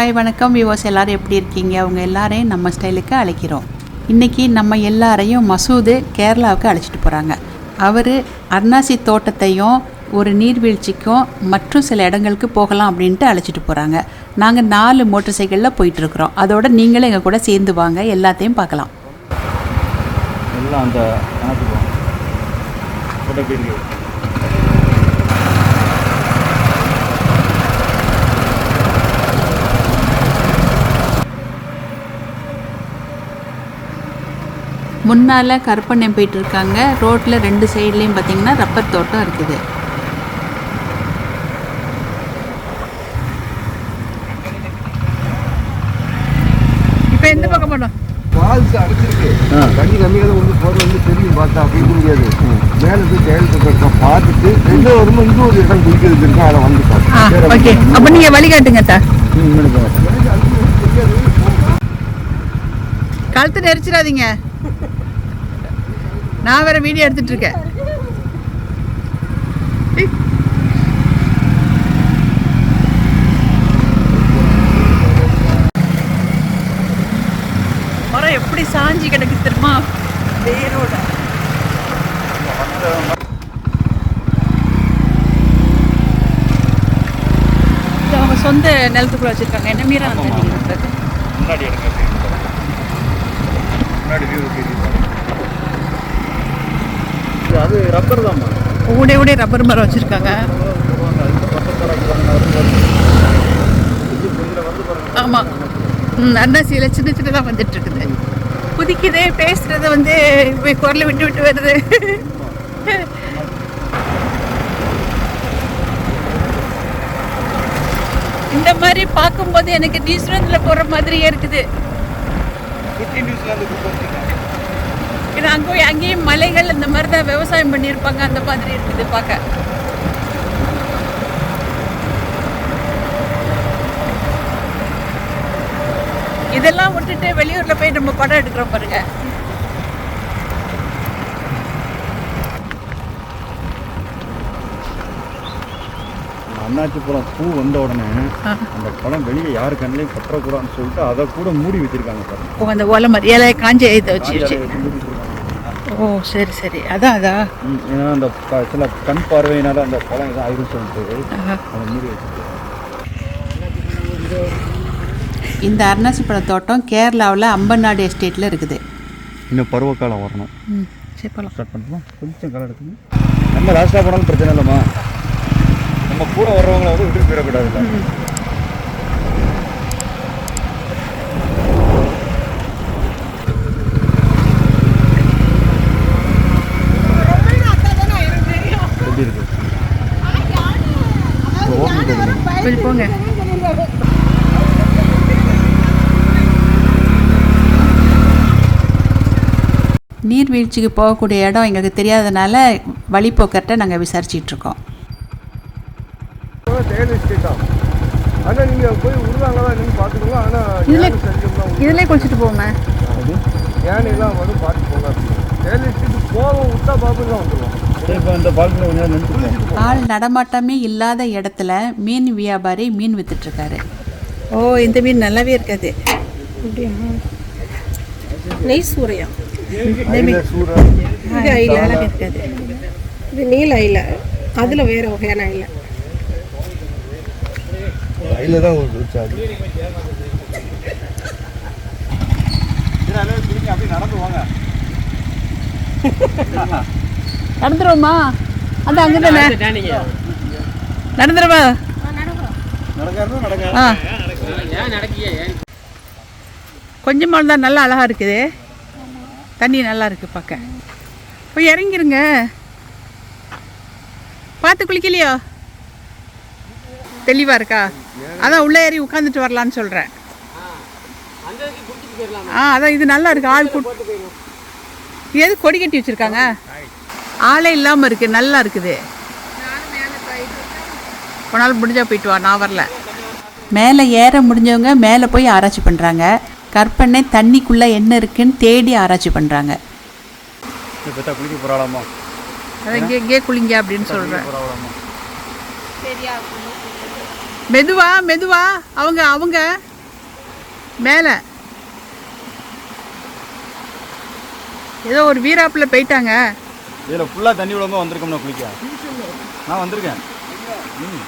Hi வணக்கம். விவோஸ் எல்லோரும் எப்படி இருக்கீங்க? அவங்க எல்லாரையும் நம்ம ஸ்டைலுக்கு அழைக்கிறோம். இன்றைக்கி நம்ம எல்லாரையும் மசூது கேரளாவுக்கு அழைச்சிட்டு போகிறாங்க அவர் அர்னாசி தோட்டத்தையும் ஒரு நீர்வீழ்ச்சிக்கும் மற்றும் சில இடங்களுக்கு போகலாம் அப்படின்ட்டு அழைச்சிட்டு போகிறாங்க நாங்கள் நாலு மோட்டர் சைக்கிளில் போயிட்டுருக்குறோம். அதோட நீங்களும் எங்கள் கூட சேர்ந்து வாங்க எல்லாத்தையும் பார்க்கலாம். எல்லாம் அந்த கணக்கு போகும் ஃபோட்டோ எப்படி இருக்கு முன்னால் கருப்பண்ணம் போயிட்டு இருக்காங்க ரோட்டில் ரெண்டு சைட்லேயும் பார்த்தீங்கன்னா ரப்பர் தோட்டம் இருக்குது. இப்போ எந்த பக்கம் போனோம் ஃபால்ஸ் அடைச்சிருக்கு. தண்ணி கம்மியாக வந்து போகிறது வந்து தெரியும். பார்த்தா அப்படி முடியாது மேலே போய் செயல்பட்டு பார்த்துட்டு ரெண்டு வருமா இங்கே ஒரு இடம் குடிக்கிறது இருக்கும் அதை வந்துட்டோம் ஓகே அப்போ நீங்கள் வழிகாட்டுங்க சார் கழுத்து நெரிச்சிடாதீங்க. நான் வேற வீடியோ எடுத்துட்டு இருக்கேன். மரம் எப்படி சாஞ்சி கிடக்கு தெரியுமா? வேரோட. அவங்க சொந்த நிலத்துக்குள்ள வச்சிருக்காங்க. என்ன மீறா முன்னாடி. முன்னாடி அது ரப்பர் தான்மா ஊடே ஊடே ரப்பர் மரம் வச்சிருக்காங்க. ஆமாம் அண்ணாசியில் சின்ன சின்னதாக வந்துட்டு இருக்குது குதிக்குது பேசுறது வந்து இப்ப குரலை விட்டு விட்டு வருது. இந்த மாதிரி பார்க்கும்போது எனக்கு நியூசிலாந்தில் போகிற மாதிரியே இருக்குது. இது அங்கே அங்கேயும் மலைகள் இந்த மாதிரி தான் விவசாயம் பண்ணியிருப்பாங்க. அந்த மாதிரி இருக்குது பார்க்க. இதெல்லாம் விட்டுட்டு வெளியூர்ல போய் நம்ம படம் எடுக்கிறோம் பாருங்க. அண்ணாச்சி பழம் பூ வந்த உடனே. அந்த பழம் வெளியே யாரு கண்ணிலையும் பற்றக்கூடாதுன்னு சொல்லிட்டு அதை கூட மூடி வச்சிருக்காங்க பாருங்க. அந்த ஓலை மாதிரி இலை காஞ்ச இதை வச்சு ஓ சரி சரி. அதான் அதான். ஏன்னா அந்த சில கண் பார்வையினால அந்த பழம் எதுவும் ஆயிரும் சொல்லிட்டு. அதை வச்சிருக்காங்க இந்த அருணாசி பழ தோட்டம் கேரளாவில் அம்பநாடு எஸ்டேட்டில் இருக்குது. இன்னும் பருவகாலம் வரணும். சரி போகலாம் ஸ்டார்ட் பண்ணுறோம் கொஞ்சம் காலம் எடுத்துங்க நம்ம லாஸ்ட்டாக போனாலும் பிரச்சனை இல்லைம்மா. நம்ம கூட வர்றவங்கள வந்து விட்டு போயிடக்கூடாதுல்ல எப்படி இருக்கு ஓகே தெரியும் கொஞ்சம் போங்க நீர்வீழ்ச்சிக்கு போகக்கூடிய இடம் எங்களுக்கு தெரியாதனால வழிப்போக்கர்கிட்ட நாங்கள் ஆனால் இதுல- குளிச்சுட்டு போங்க அது? யானையெல்லாம் வந்து பார்த்து போங்க. எஸ்டேட்டு போவோம் விட்டா தான் வந்துடுவோம் ஆள் நடமாட்டமே இல்லாத இடத்துல மீன் வியாபாரி மீன் வித்துட்ருக்காரு ஓ இந்த மீன் நல்லாவே இருக்காது. நெய் சூரையம் இந்த மீன் சூறா இது ஐல. நல்லாவே இருக்காது இது நீல ஐல. அதில் வேற வகையான ஐல. கையில் தான் ஒரு வச்சாது அப்படியே நடந்து வாங்க நடந்துருவோமா அது அங்கே தானே நடந்துருவா கொஞ்சமாக தான் நல்லா அழகாக இருக்குது. தண்ணி நல்லா இருக்கு பார்க்க. போய் இறங்கிருங்க. பார்த்து குளிக்கலையோ? தெளிவாக இருக்கா? அதான் உள்ளே ஏறி உட்காந்துட்டு வரலான்னு சொல்கிறேன் ஆ அதான் இது நல்லா இருக்கு. ஆள் எது கொடி கட்டி வச்சுருக்காங்க? ஆளே இல்லாமல் இருக்குது நல்லா இருக்குது. போனாலும் முடிஞ்சா போயிட்டு வா. நான் வரல. மேலே ஏற முடிஞ்சவங்க மேலே போய் ஆராய்ச்சி பண்ணுறாங்க கற்பனை தண்ணிக்குள்ளே என்ன இருக்குன்னு தேடி ஆராய்ச்சி பண்ணுறாங்க குளிக்க போகிறாளாமா இங்கே இங்கே குளிங்க அப்படின்னு சொல்கிறேன் மெதுவா மெதுவா. அவங்க அவங்க. மேலே. ஏதோ ஒரு வீராப்புல போயிட்டாங்க. இதில் ஃபுல்லாக தண்ணி விடாம வந்திருக்கோம்னா குளிக்க. நான் வந்திருக்கேன். ம்.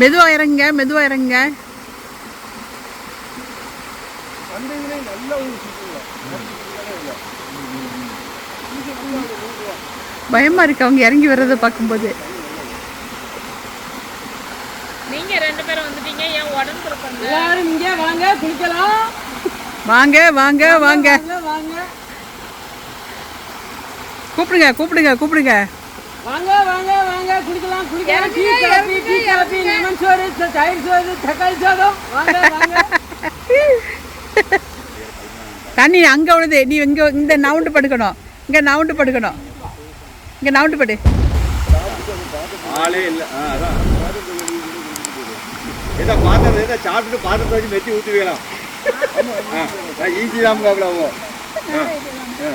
மெதுவா இறங்குங்க மெதுவா இறங்குங்க. வந்தீங்கன்னா நல்ல ஒரு சுற்றுலா பயமா இருக்கு அவங்க இறங்கி வர்றதை பார்க்கும்போது. நீங்க ரெண்டு பேரும் வந்துட்டீங்க என் உடம்பு இருப்பாங்க எல்லாரும் இங்கே வாங்க குளிக்கலாம். வாங்க வாங்க வாங்க. வாங்க வாங்க. கூப்பிடுங்க கூப்பிடுங்க கூப்பிடுங்க. வாங்க வாங்க வாங்க குளிக்கலாம் குளிக்கலாம் tea coffee tea coffee lemon சோறு தயிர் சோறு தக்காளி சாதம். வாங்க வாங்க. தண்ணி அங்க விழுது. நீ இங்க இந்த நவுண்டு படுக்கணும். இங்க நவுண்டு படுக்கணும். இங்க நவுண்டு படு. ஆளே இல்லை. அதான். ஏதோ பாத்திரத்தை ஏதோ சாப்பிட்டுட்டு பாத்திரத்தை வச்சு மெத்தி ஊற்றுவீங்களாம் ஆ ஈஸி தான் அவ்வளோ ஆ ஆ.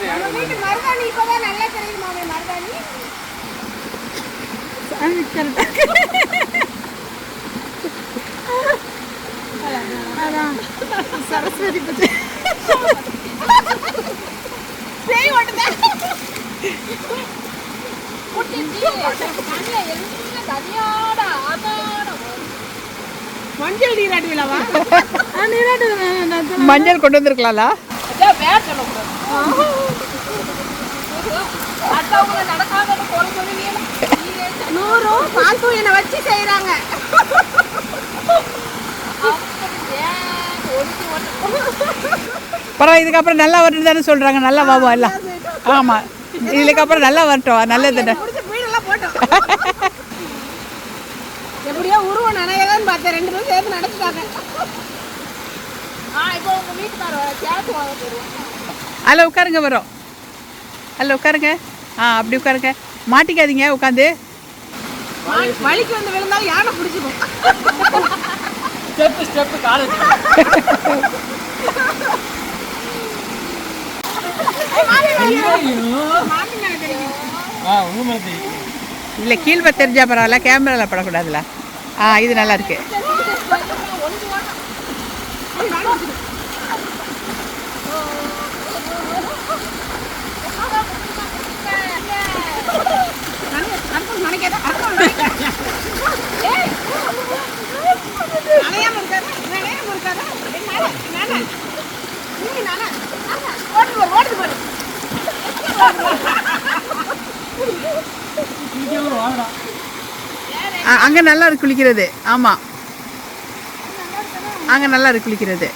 மருதாணி இப்பதான் நல்லா தெரியுது மாமி மருதாணி. சரஸ்வதி பூஜை. பேய் ஓட்டுதா? மஞ்சள் நீராட்டு விழாவா? மஞ்சள் கொண்டு வந்திருக்கலாம்ல? நூறும் பால் தூயனை வச்சு செய்யறாங்க பரவாயில்ல இதுக்கப்புறம் நல்லா வரட்டும் தானே சொல்றாங்க. நல்லா வாவோம் எல்லாம். ஆமா. இதுக்கப்புறம் நல்லா வரட்டும். நல்லது எப்படியோ உருவம் நனையதான்னு பார்த்தேன். ரெண்டு பேரும் சேர்த்து நடந்துட்டாங்க அதில் உட்காருங்க வரும். அதில் உட்காருங்க. ஆ அப்படி உட்காருங்க. மாட்டிக்காதீங்க உட்காந்து. வலிக்கு வந்து விழுந்தாலும் யானை பிடிச்சிக்கும். ஸ்டெப் ஸ்டெப் காலை இல்லை கீழ்வ தெரிஞ்சா பரவாயில்ல கேமராவில் படக்கூடாதுல ஆ இது நல்லா இருக்கு. நனையாம இருக்காதா நனையாம இருக்காதா நானே நானே நீ நானே ஓட்டு பாரு ஓட்டு பாரு அங்கே நல்லா இருக்கு குளிக்கிறது. ஆமாம் அங்கே நல்லா இருக்கு குளிக்கிறது.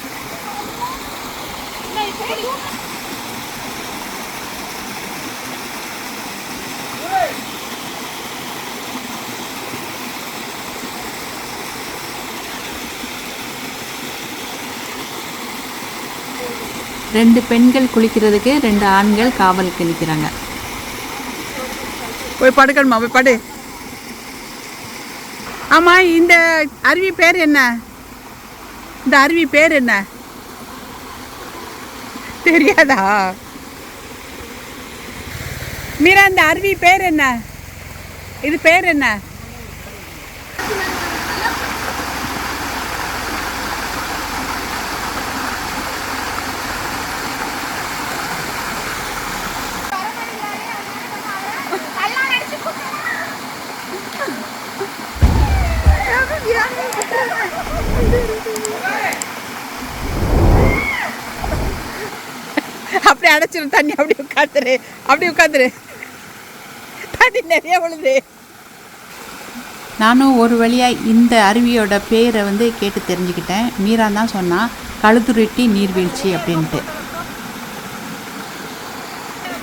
ரெண்டு பெண்கள் குளிக்கிறதுக்கு ரெண்டு ஆண்கள் காவலுக்கு நிற்கிறாங்க போய் படுக்கணுமா? போய் படு. ஆமாம் இந்த அருவி பேர் என்ன? இந்த அருவி பேர் என்ன? தெரியாதா? மீரா இந்த அருவி பேர் என்ன? இது பேர் என்ன? அப்படி அடைச்சிரும். தண்ணி அப்படி உட்காந்துரு. அப்படி உட்காந்துரு. தண்ணி நிறைய விழுது. நானும் ஒரு வழியாக இந்த அருவியோட பேரை வந்து கேட்டு தெரிஞ்சுக்கிட்டேன். மீரா தான் சொன்னான் கழுத்துருட்டி நீர்வீழ்ச்சி அப்படின்ட்டு.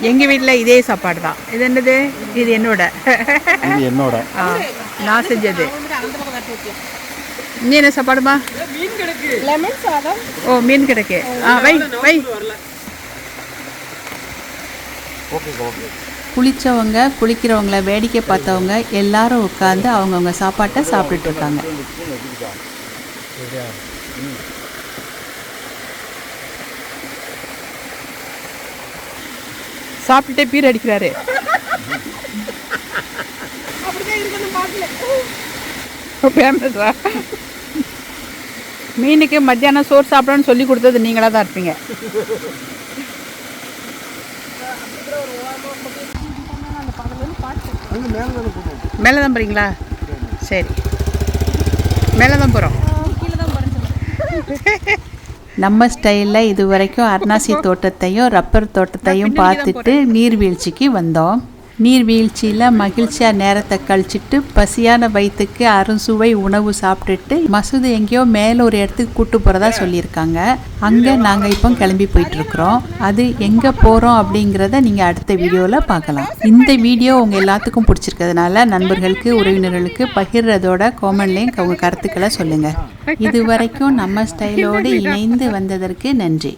எங்கள் வீட்டில் இதே சாப்பாடு தான். இது என்னது? இது என்னோட. இது என்னோட. ஆ நான் செஞ்சது. நீ என்ன சாப்பாடுமா? லெமன் சாதம் ஓ மீன் கிடைக்கு. ஆ வை வை. குளித்தவங்க குளிக்கிறவங்கள வேடிக்கை பார்த்தவங்க எல்லாரும் உட்காந்து அவங்கவுங்க சாப்பாட்டை சாப்பிட்டுட்டு இருக்காங்க. சாப்பிட்டுட்டே பீர் அடிக்கிறாரு. மீனுக்கு மத்தியானம் சோறு சாப்பிடணும்னு சொல்லி கொடுத்தது நீங்களாக தான் இருப்பீங்க. மேலே தான் போகிறீங்களா சரி. மேலே தான் போகிறோம் நம்ம ஸ்டைலில் இது வரைக்கும் அர்னாசி தோட்டத்தையும் ரப்பர் தோட்டத்தையும் பார்த்துட்டு நீர்வீழ்ச்சிக்கு வந்தோம். நீர்வீழ்ச்சியில் மகிழ்ச்சியாக நேரத்தை கழிச்சிட்டு பசியான வயிற்றுக்கு அறுசுவை உணவு சாப்பிட்டுட்டு மசூதி எங்கேயோ மேலே ஒரு இடத்துக்கு கூட்டு போகிறதா சொல்லியிருக்காங்க. அங்கே நாங்கள் இப்போ கிளம்பி போயிட்டுருக்குறோம். அது எங்கே போகிறோம் அப்படிங்கிறத நீங்கள் அடுத்த வீடியோவில் பார்க்கலாம். இந்த வீடியோ உங்கள் எல்லாத்துக்கும் பிடிச்சிருக்கிறதுனால நண்பர்களுக்கு உறவினர்களுக்கு பகிர்றதோட கோமன்லேயும் அவங்க கருத்துக்களை சொல்லுங்கள் இது வரைக்கும் நம்ம ஸ்டைலோடு இணைந்து வந்ததற்கு நன்றி.